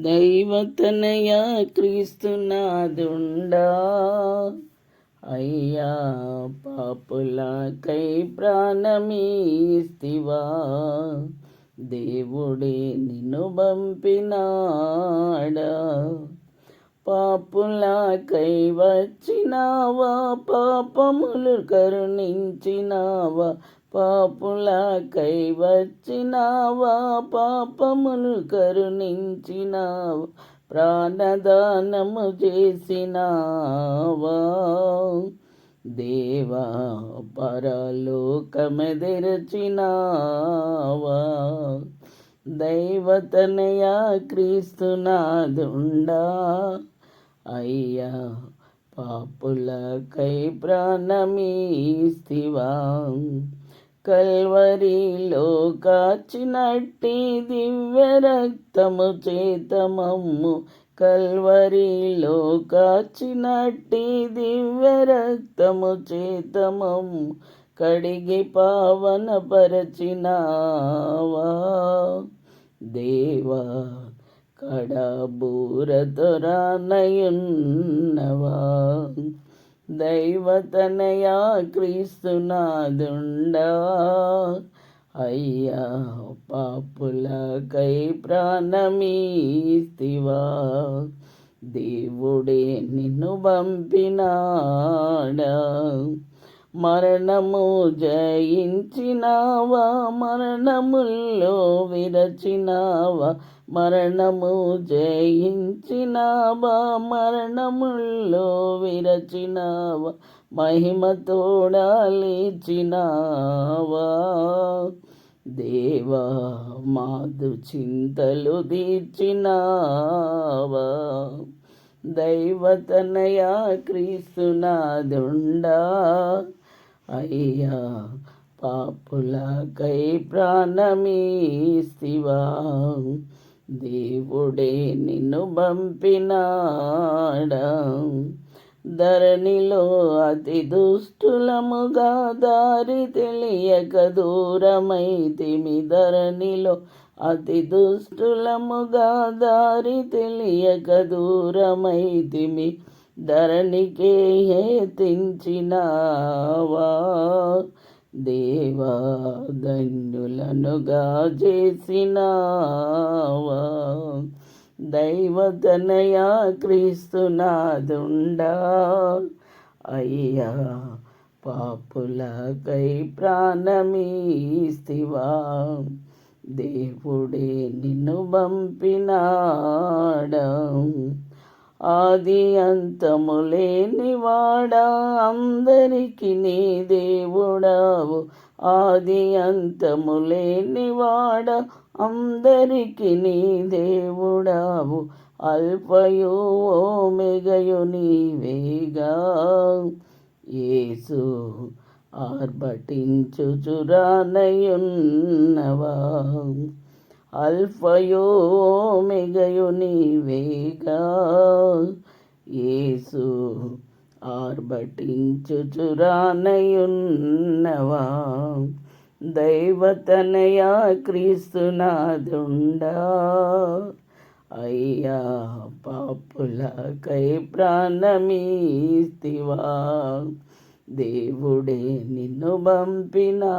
దైవతనయ క్రీస్తునాదుండా అయ్యా పాపులకై ప్రాణమీస్తివా. దేవుడే నిన్ను పంపినాడా. పాపులకై వచ్చినావా పాపములు కరుణించినావా. పాపులకై వచ్చినావా? పాపములు కరుణించినావా? ప్రాణదానము చేసినావా? దేవా పరలోకమెదిరచినావా? దైవతనయా క్రీస్తునాదుండా అయ్యా పాపులకై ప్రాణమీస్తివా? కల్వరిలో కాచినట్టి దివ్య రక్తము చేతమమ్ము. కల్వరిలో కాచినట్టి దివ్య రక్తము చేతమమ్ము. కడిగి పావన పరచినావా దేవా కడబూరతో రానయున్నవా దైవతనయా క్రీస్తునాదుండా. అయ్యా పాపులకై ప్రాణమీస్తివా. దేవుడే నిన్ను పంపినాడా? మరణము జయించినావా? మరణముల్లో విరచినావా? మరణము జయించినావా? మరణముల్లో విరచినావా? మహిమతోడా లేచినావా దేవా మాధు చింతలు తీర్చినావా? దైవతనయా క్రీస్తునాదుండా. అయ్యా పాపులకై ప్రాణమీస్తివా. దేవుడే నిన్ను పంపినాడా? ధరణిలో అతి దుష్టులముగా దారి తెలియక దూరమైతిమి ధరణిలో అతి దుష్టులముగా దారి తెలియక దూరమైతిమి ధరణికే హేతించినావా? దేవా ధన్యులనుగా చేసినావా దైవతనయా క్రీస్తునాదుండా? అయ్యా పాపులకై ప్రాణమీస్తివా? దేవుడే నిన్ను పంపినాడా ఆది అంతములేనివాడా అందరికి నీ దేవుడావు. ఆది అంతములేనివాడా అందరికి నీ దేవుడావు. అల్పయో మెగయు నీవేగా. యేసు ఆర్భటించుచురానయున్నవా అల్ఫయో మెగయు నీవేగా యేసు ఆర్భటించుచురానయున్నవా? దైవతనయా క్రీస్తునాదుండా? అయ్యా పాపులకై ప్రాణమీస్తివా? దేవుడే నిన్ను పంపినాడా?